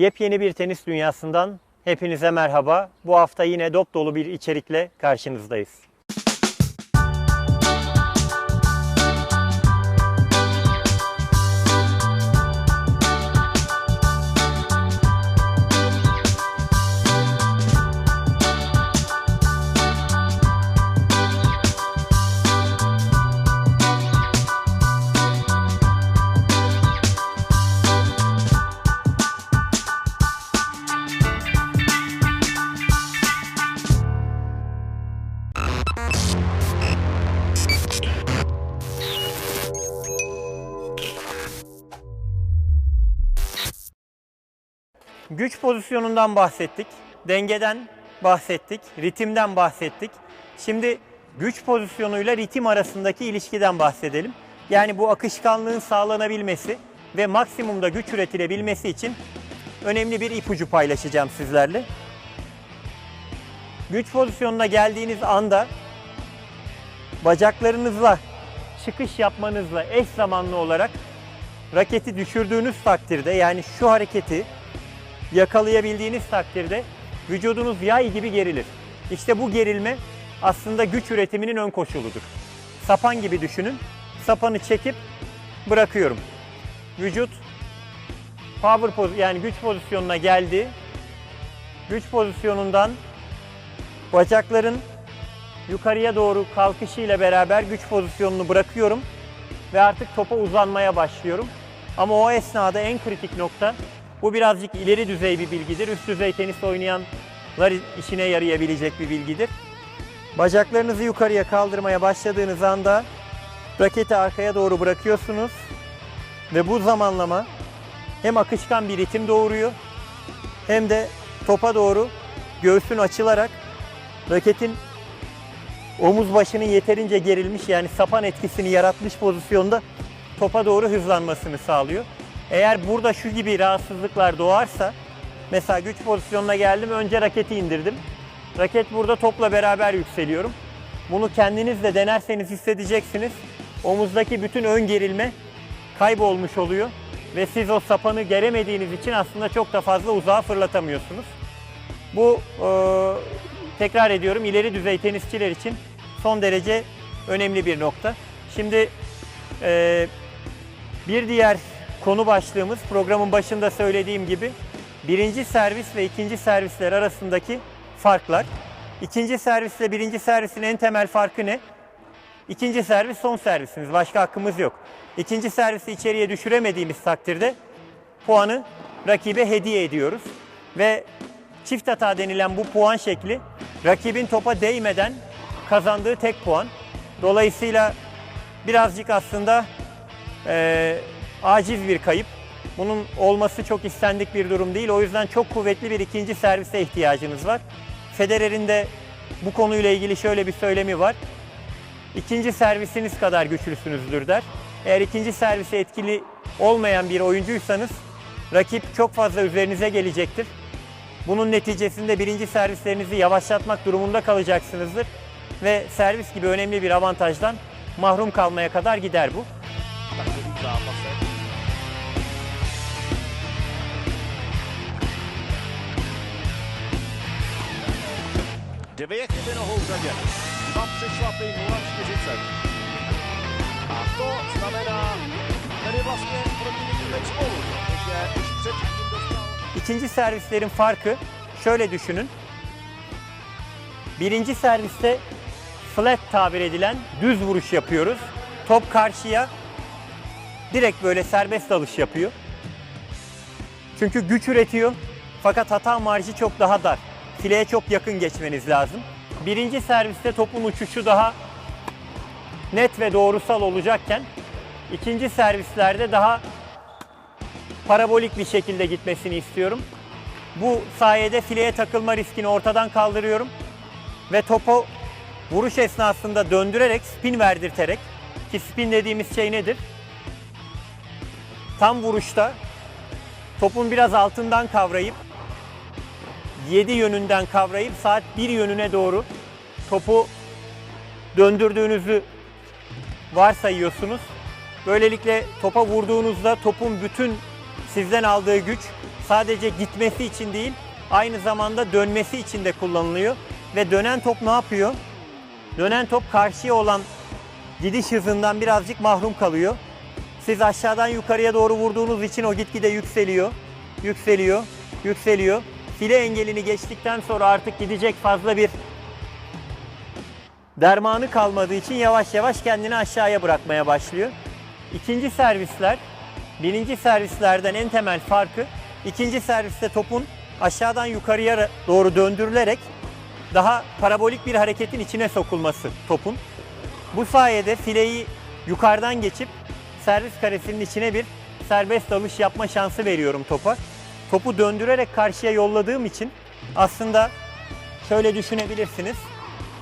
Yepyeni bir tenis dünyasından hepinize merhaba. Bu hafta yine dop dolu bir içerikle karşınızdayız. Güç pozisyonundan bahsettik, dengeden bahsettik, ritimden bahsettik. Şimdi güç pozisyonuyla ritim arasındaki ilişkiden bahsedelim. Yani bu akışkanlığın sağlanabilmesi ve maksimumda güç üretilebilmesi için önemli bir ipucu paylaşacağım sizlerle. Güç pozisyonuna geldiğiniz anda bacaklarınızla çıkış yapmanızla eş zamanlı olarak raketi düşürdüğünüz takdirde yani şu hareketi yakalayabildiğiniz takdirde vücudunuz yay gibi gerilir. İşte bu gerilme aslında güç üretiminin ön koşuludur. Sapan gibi düşünün. Sapanı çekip bırakıyorum. Vücut power poz yani güç pozisyonuna geldi. Güç pozisyonundan bacakların yukarıya doğru kalkışıyla beraber güç pozisyonunu bırakıyorum ve artık topa uzanmaya başlıyorum. Ama o esnada en kritik nokta bu birazcık ileri düzey bir bilgidir. Üst düzey tenis oynayanlar işine yarayabilecek bir bilgidir. Bacaklarınızı yukarıya kaldırmaya başladığınız anda raketi arkaya doğru bırakıyorsunuz ve bu zamanlama hem akışkan bir ritim doğuruyor hem de topa doğru göğsün açılarak raketin omuz başının yeterince gerilmiş yani sapan etkisini yaratmış pozisyonda topa doğru hızlanmasını sağlıyor. Eğer burada şu gibi rahatsızlıklar doğarsa mesela güç pozisyonuna geldim önce raketi indirdim. Raket burada topla beraber yükseliyorum. Bunu kendiniz de denerseniz hissedeceksiniz. Omuzdaki bütün ön gerilme kaybolmuş oluyor ve siz o sapanı geremediğiniz için aslında çok da fazla uzağa fırlatamıyorsunuz. Bu e, tekrar ediyorum ileri düzey tenisçiler için son derece önemli bir nokta. Şimdi e, bir diğer konu başlığımız programın başında söylediğim gibi birinci servis ve ikinci servisler arasındaki farklar. İkinci servisle birinci servisin en temel farkı ne? İkinci servis son servisimiz. Başka hakkımız yok. İkinci servisi içeriye düşüremediğimiz takdirde puanı rakibe hediye ediyoruz. Ve çift hata denilen bu puan şekli rakibin topa değmeden kazandığı tek puan. Dolayısıyla birazcık aslında eee aciz bir kayıp. Bunun olması çok istendik bir durum değil. O yüzden çok kuvvetli bir ikinci servise ihtiyacınız var. Federer'in de bu konuyla ilgili şöyle bir söylemi var. İkinci servisiniz kadar güçlüsünüzdür der. Eğer ikinci servise etkili olmayan bir oyuncuysanız rakip çok fazla üzerinize gelecektir. Bunun neticesinde birinci servislerinizi yavaşlatmak durumunda kalacaksınızdır. Ve servis gibi önemli bir avantajdan mahrum kalmaya kadar gider bu. Dwie chwiliny Hołżenie. Dwa przyszłapy i wyłącznie życę. A to znamena wtedy właśnie robili mecz że już przeciwnik dostał İkinci servislerin farkı şöyle düşünün. Birinci serviste flat tabir edilen düz vuruş yapıyoruz. Top karşıya direkt böyle serbest dalış yapıyor. Çünkü güç üretiyor fakat hata marjı çok daha dar. Fileye çok yakın geçmeniz lazım. Birinci serviste topun uçuşu daha net ve doğrusal olacakken ikinci servislerde daha parabolik bir şekilde gitmesini istiyorum. Bu sayede fileye takılma riskini ortadan kaldırıyorum ve topu vuruş esnasında döndürerek, spin verdirterek ki spin dediğimiz şey nedir? Tam vuruşta topun biraz altından kavrayıp 7 yönünden kavrayıp saat 1 yönüne doğru topu döndürdüğünüzü varsayıyorsunuz. Böylelikle topa vurduğunuzda topun bütün sizden aldığı güç sadece gitmesi için değil, aynı zamanda dönmesi için de kullanılıyor. Ve dönen top ne yapıyor? Dönen top karşıya olan gidiş hızından birazcık mahrum kalıyor. Siz aşağıdan yukarıya doğru vurduğunuz için o gitgide yükseliyor, yükseliyor, yükseliyor. File engelini geçtikten sonra artık gidecek fazla bir dermanı kalmadığı için yavaş yavaş kendini aşağıya bırakmaya başlıyor. İkinci servisler, birinci servislerden en temel farkı ikinci serviste topun aşağıdan yukarıya doğru döndürülerek daha parabolik bir hareketin içine sokulması topun. Bu sayede fileyi yukarıdan geçip servis karesinin içine bir serbest dalış yapma şansı veriyorum topa. Topu döndürerek karşıya yolladığım için aslında şöyle düşünebilirsiniz.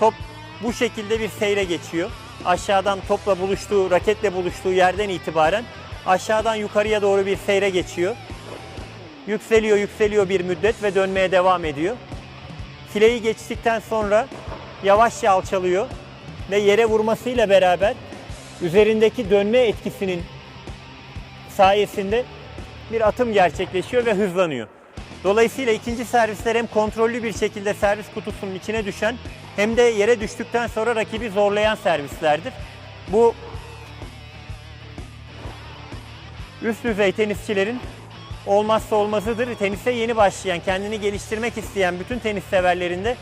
Top bu şekilde bir seyre geçiyor. Aşağıdan topla buluştuğu, raketle buluştuğu yerden itibaren aşağıdan yukarıya doğru bir seyre geçiyor. Yükseliyor, yükseliyor bir müddet ve dönmeye devam ediyor. Fileyi geçtikten sonra yavaşça alçalıyor ve yere vurmasıyla beraber üzerindeki dönme etkisinin sayesinde bir atım gerçekleşiyor ve hızlanıyor. Dolayısıyla ikinci servisler hem kontrollü bir şekilde servis kutusunun içine düşen hem de yere düştükten sonra rakibi zorlayan servislerdir. Bu üst düzey tenisçilerin olmazsa olmazıdır. Tenise yeni başlayan, kendini geliştirmek isteyen bütün tenis severlerin de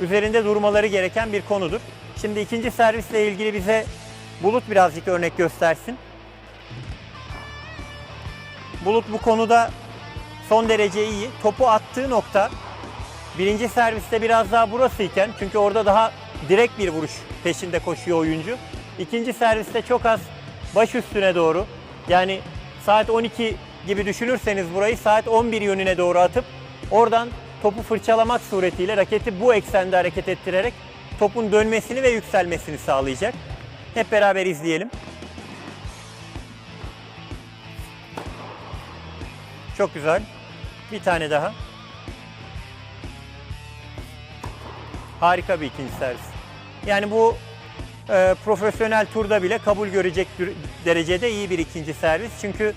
üzerinde durmaları gereken bir konudur. Şimdi ikinci servisle ilgili bize Bulut birazcık örnek göstersin. Bulut bu konuda son derece iyi. Topu attığı nokta birinci serviste biraz daha burasıyken çünkü orada daha direkt bir vuruş peşinde koşuyor oyuncu. İkinci serviste çok az baş üstüne doğru yani saat 12 gibi düşünürseniz burayı saat 11 yönüne doğru atıp oradan topu fırçalamak suretiyle raketi bu eksende hareket ettirerek topun dönmesini ve yükselmesini sağlayacak. Hep beraber izleyelim. Çok güzel. Bir tane daha. Harika bir ikinci servis. Yani bu e, profesyonel turda bile kabul görecek derecede iyi bir ikinci servis. Çünkü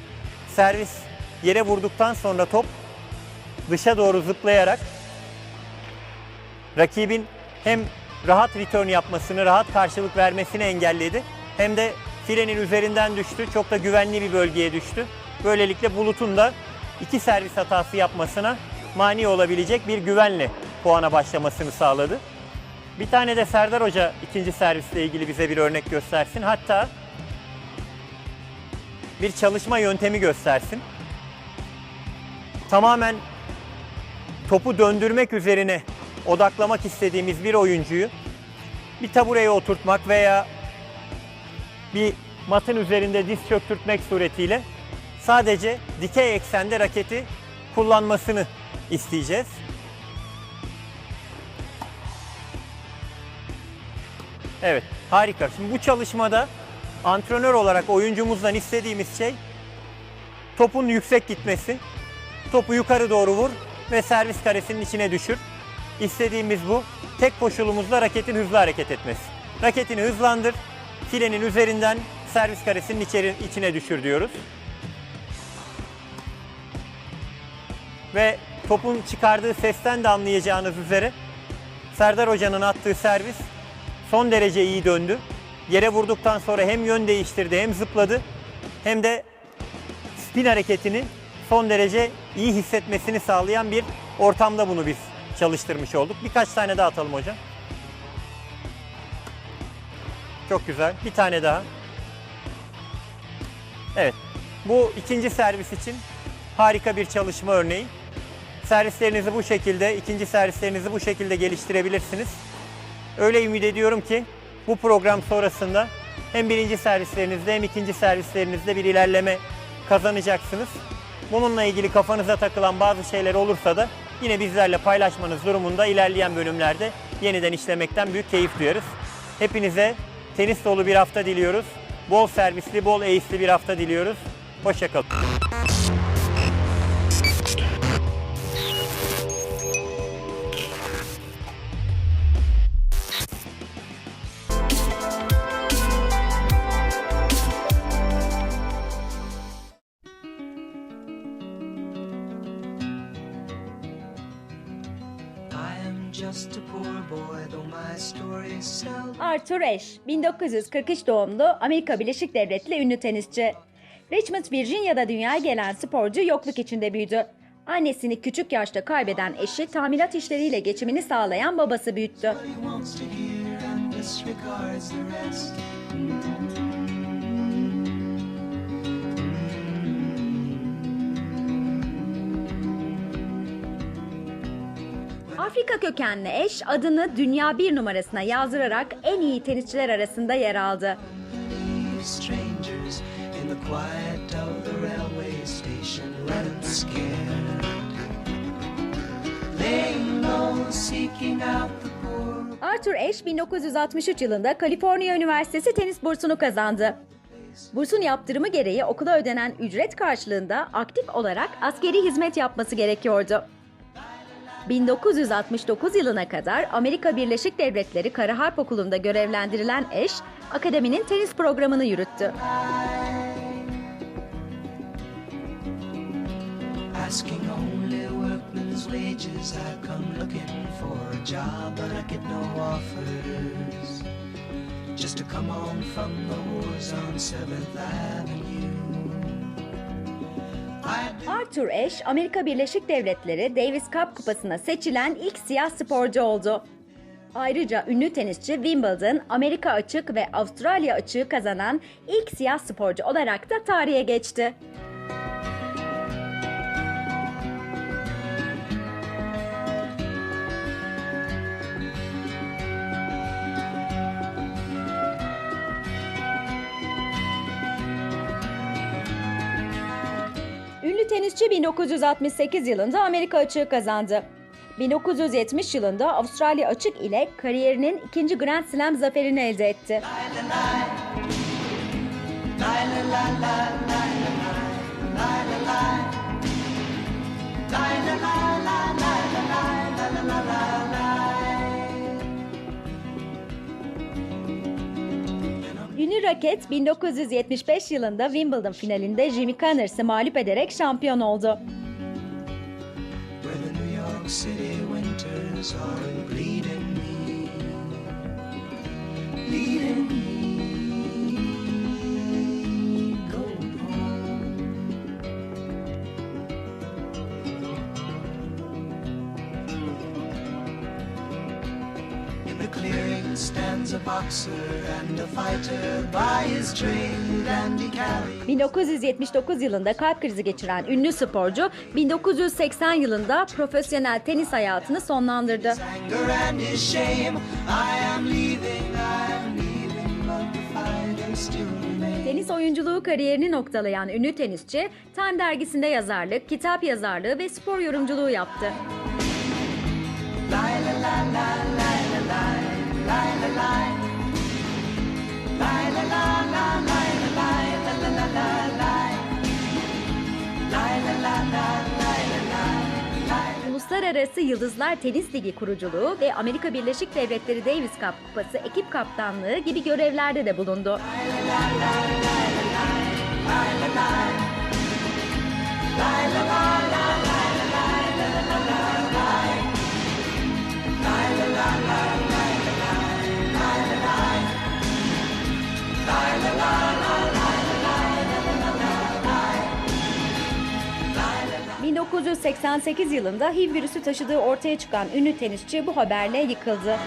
servis yere vurduktan sonra top dışa doğru zıplayarak rakibin hem rahat return yapmasını, rahat karşılık vermesini engelledi. Hem de filenin üzerinden düştü. Çok da güvenli bir bölgeye düştü. Böylelikle Bulut'un da iki servis hatası yapmasına mani olabilecek bir güvenle puana başlamasını sağladı. Bir tane de Serdar Hoca ikinci servisle ilgili bize bir örnek göstersin. Hatta bir çalışma yöntemi göstersin. Tamamen topu döndürmek üzerine odaklamak istediğimiz bir oyuncuyu bir tabureye oturtmak veya bir matın üzerinde diz çöktürtmek suretiyle sadece dikey eksende raketi kullanmasını isteyeceğiz. Evet, harika. Şimdi bu çalışmada antrenör olarak oyuncumuzdan istediğimiz şey topun yüksek gitmesi. Topu yukarı doğru vur ve servis karesinin içine düşür. İstediğimiz bu. Tek koşulumuzla raketin hızlı hareket etmesi. Raketini hızlandır, filenin üzerinden servis karesinin içeri, içine düşür diyoruz. Ve topun çıkardığı sesten de anlayacağınız üzere Serdar Hoca'nın attığı servis son derece iyi döndü. Yere vurduktan sonra hem yön değiştirdi hem zıpladı hem de spin hareketini son derece iyi hissetmesini sağlayan bir ortamda bunu biz çalıştırmış olduk. Birkaç tane daha atalım hocam. Çok güzel. Bir tane daha. Evet. Bu ikinci servis için harika bir çalışma örneği. Servislerinizi bu şekilde, ikinci servislerinizi bu şekilde geliştirebilirsiniz. Öyle ümit ediyorum ki bu program sonrasında hem birinci servislerinizde hem ikinci servislerinizde bir ilerleme kazanacaksınız. Bununla ilgili kafanıza takılan bazı şeyler olursa da yine bizlerle paylaşmanız durumunda ilerleyen bölümlerde yeniden işlemekten büyük keyif duyarız. Hepinize tenis dolu bir hafta diliyoruz. Bol servisli, bol ace'li bir hafta diliyoruz. Hoşçakalın. Ashe, 1943 doğumlu Amerika Birleşik Devletleri ünlü tenisçi. Richmond, Virginia'da dünyaya gelen sporcu yokluk içinde büyüdü. Annesini küçük yaşta kaybeden eşi tamirat işleriyle geçimini sağlayan babası büyüttü. Afrika kökenli eş adını dünya bir numarasına yazdırarak en iyi tenisçiler arasında yer aldı. Arthur Ashe 1963 yılında Kaliforniya Üniversitesi tenis bursunu kazandı. Bursun yaptırımı gereği okula ödenen ücret karşılığında aktif olarak askeri hizmet yapması gerekiyordu. 1969 yılına kadar Amerika Birleşik Devletleri Kara Harp Okulu'nda görevlendirilen eş, akademinin tenis programını yürüttü. Just to come home from the wars on 7th Avenue. Arthur Ashe, Amerika Birleşik Devletleri Davis Cup kupasına seçilen ilk siyah sporcu oldu. Ayrıca ünlü tenisçi Wimbledon, Amerika açık ve Avustralya açığı kazanan ilk siyah sporcu olarak da tarihe geçti. Tenisçi 1968 yılında Amerika açığı kazandı. 1970 yılında Avustralya açık ile kariyerinin ikinci Grand Slam zaferini elde etti. Ünlü raket 1975 yılında Wimbledon finalinde Jimmy Connors'ı mağlup ederek şampiyon oldu. Where the New York City winters are 1979 yılında kalp krizi geçiren ünlü sporcu 1980 yılında profesyonel tenis hayatını sonlandırdı. Tenis oyunculuğu kariyerini noktalayan ünlü tenisçi, Time dergisinde yazarlık, kitap yazarlığı ve spor yorumculuğu yaptı. Uluslararası Yıldızlar Tenis Ligi kuruculuğu ve Amerika Birleşik Devletleri Davis Cup Kupası ekip kaptanlığı gibi görevlerde de bulundu. ...1988 yılında HIV virüsü taşıdığı ortaya çıkan ünlü tenisçi bu haberle yıkıldı.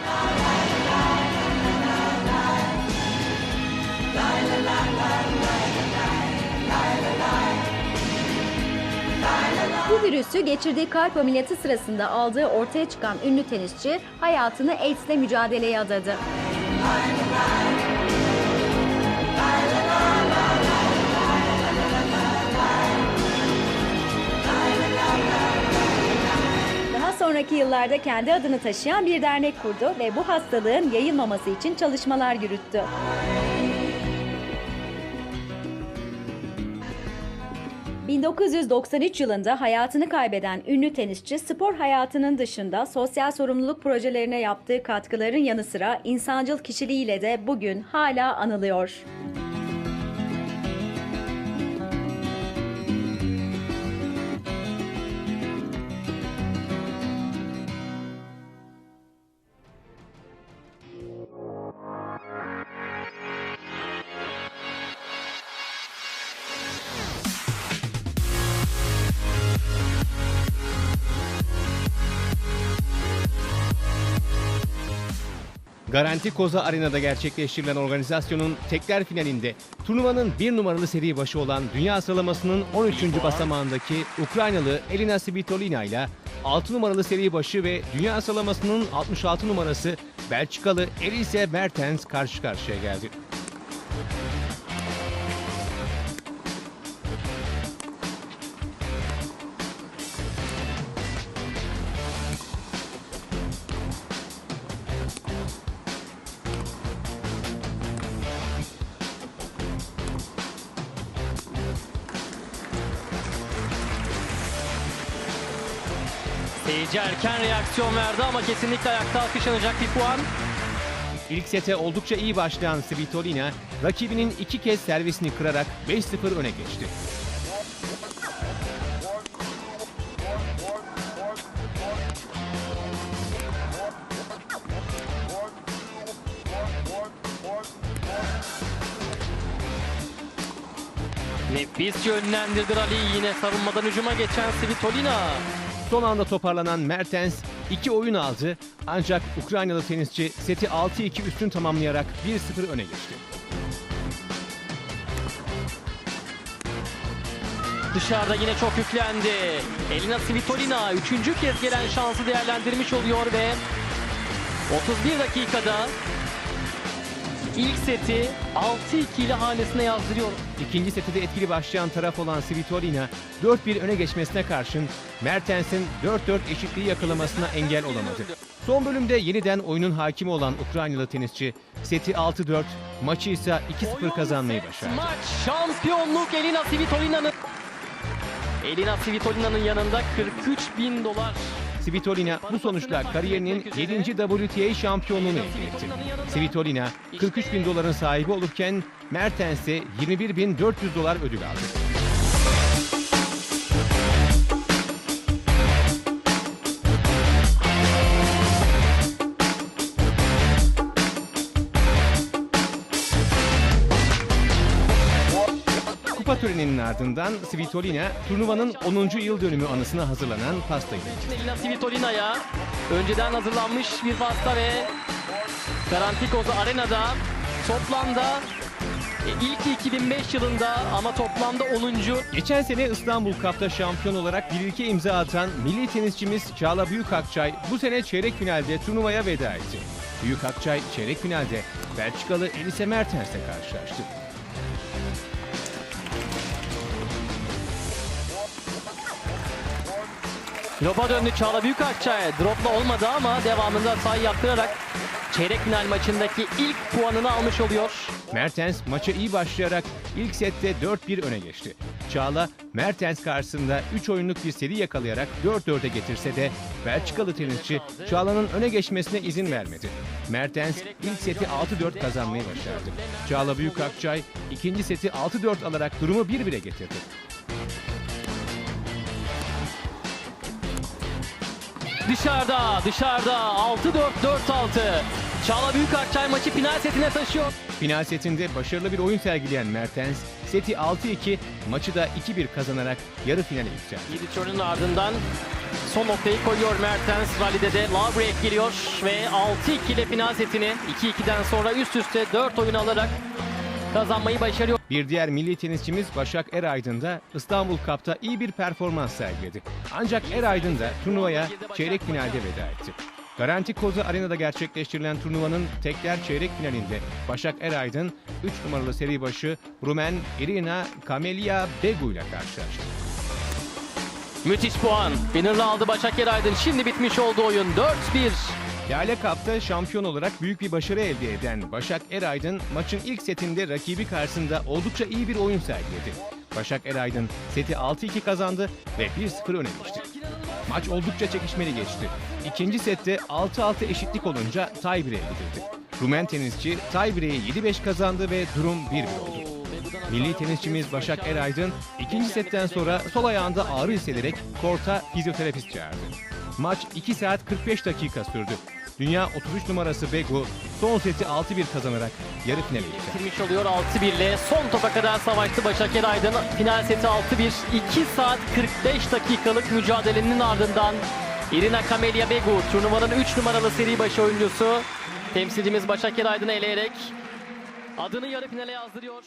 Bu virüsü geçirdiği kalp ameliyatı sırasında aldığı ortaya çıkan ünlü tenisçi hayatını AIDS'le mücadeleye adadı. Daha sonraki yıllarda kendi adını taşıyan bir dernek kurdu ve bu hastalığın yayılmaması için çalışmalar yürüttü. ...1993 yılında hayatını kaybeden ünlü tenisçi spor hayatının dışında sosyal sorumluluk projelerine yaptığı katkıların yanı sıra insancıl kişiliğiyle de bugün hala anılıyor. Garanti Koza Arena'da gerçekleştirilen organizasyonun tekler finalinde turnuvanın bir numaralı seri başı olan dünya sıralamasının 13. basamağındaki Ukraynalı Elina Svitolina ile 6 numaralı seri başı ve dünya sıralamasının 66 numarası Belçikalı Elise Mertens karşı karşıya geldi. Erken reaksiyon verdi ama kesinlikle ayakta alkışlanacak bir puan. İlk sete oldukça iyi başlayan Svitolina, rakibinin iki kez servisini kırarak 5-0 öne geçti. Nefis yönlendirdi Rali'yi yine savunmadan hücuma geçen Svitolina. Son anda toparlanan Mertens iki oyun aldı ancak Ukraynalı tenisçi seti 6-2 üstün tamamlayarak 1-0 öne geçti. Dışarıda yine çok yüklendi. Elina Svitolina üçüncü kez gelen şansı değerlendirmiş oluyor ve 31 dakikada ilk seti 6-2 ile hanesine yazdırıyor. İkinci seti de etkili başlayan taraf olan Svitolina 4-1 öne geçmesine karşın Mertens'in 4-4 eşitliği yakalamasına engel olamadı. Son bölümde yeniden oyunun hakimi olan Ukraynalı tenisçi seti 6-4, maçı ise 2-0 kazanmayı başardı. Maç şampiyonluk Elina Svitolina'nın Elina Svitolina'nın yanında 43 bin dolar. Svitolina bu sonuçla kariyerinin 7. WTA şampiyonluğunu elde etti. Svitolina 43 bin doların sahibi olurken Mertens ise 21 bin 400 dolar ödül aldı. Kupa töreninin ardından Svitolina turnuvanın 10. yıl dönümü anısına hazırlanan pastayı yedi. Elina Svitolina'ya önceden hazırlanmış bir pasta ve Garanti Koza Arena'da toplamda e, ilk 2005 yılında ama toplamda 10. Geçen sene İstanbul Cup'ta şampiyon olarak bir ilke imza atan milli tenisçimiz Çağla Büyükakçay bu sene çeyrek finalde turnuvaya veda etti. Büyükakçay çeyrek finalde Belçikalı Elise Mertens'le karşılaştı. Drop'a döndü Çağla Büyükakçay. Drop'la olmadı ama devamında hatayı yaptırarak çeyrek final maçındaki ilk puanını almış oluyor. Mertens maça iyi başlayarak ilk sette 4-1 öne geçti. Çağla Mertens karşısında 3 oyunluk bir seri yakalayarak 4-4'e getirse de Belçikalı tenisçi Çağla'nın öne geçmesine izin vermedi. Mertens ilk seti 6-4 kazanmayı başardı. Çağla Büyükakçay ikinci seti 6-4 alarak durumu 1-1'e getirdi. Dışarıda, dışarıda 6-4-4-6. Çağla Büyükakçay maçı final setine taşıyor. Final setinde başarılı bir oyun sergileyen Mertens, seti 6-2, maçı da 2-1 kazanarak yarı finale yükseldi. Yedi ardından son noktayı koyuyor Mertens. Rally'de de break geliyor ve 6-2 ile final setini 2-2'den sonra üst üste 4 oyun alarak kazanmayı başarıyor. Bir diğer milli tenisçimiz Başak Eraydın da İstanbul Cup'ta iyi bir performans sergiledi. Ancak Eraydın da turnuvaya çeyrek finalde veda etti. Garanti Koza Arena'da gerçekleştirilen turnuvanın tekler çeyrek finalinde Başak Eraydın 3 numaralı seri başı Rumen Irina Camelia Begu ile karşılaştı. Müthiş puan. Winner'la aldı Başak Yeraydın. Şimdi bitmiş oldu oyun. 4-1. Lale Cup'ta şampiyon olarak büyük bir başarı elde eden Başak Eraydın maçın ilk setinde rakibi karşısında oldukça iyi bir oyun sergiledi. Başak Eraydın seti 6-2 kazandı ve 1-0 öne geçti. Maç oldukça çekişmeli geçti. İkinci sette 6-6 eşitlik olunca tie-break'e gidildi. Rumen tenisçi tie-break'i 7-5 kazandı ve durum 1-1 oldu. Milli tenisçimiz Başak Eraydın ikinci setten sonra sol ayağında ağrı hissederek korta fizyoterapist çağırdı. Maç 2 saat 45 dakika sürdü. Dünya 33 numarası Begu son seti 6-1 kazanarak yarı finale yükseldi. Bitirmiş oluyor 6-1 ile. Son topa kadar savaştı Başak Yeraydın. Final seti 6-1. 2 saat 45 dakikalık mücadelenin ardından Irina Camelia Begu turnuvanın 3 numaralı seri başı oyuncusu Temsilcimiz Başak Eraydın'ı eleyerek adını yarı finale yazdırıyor.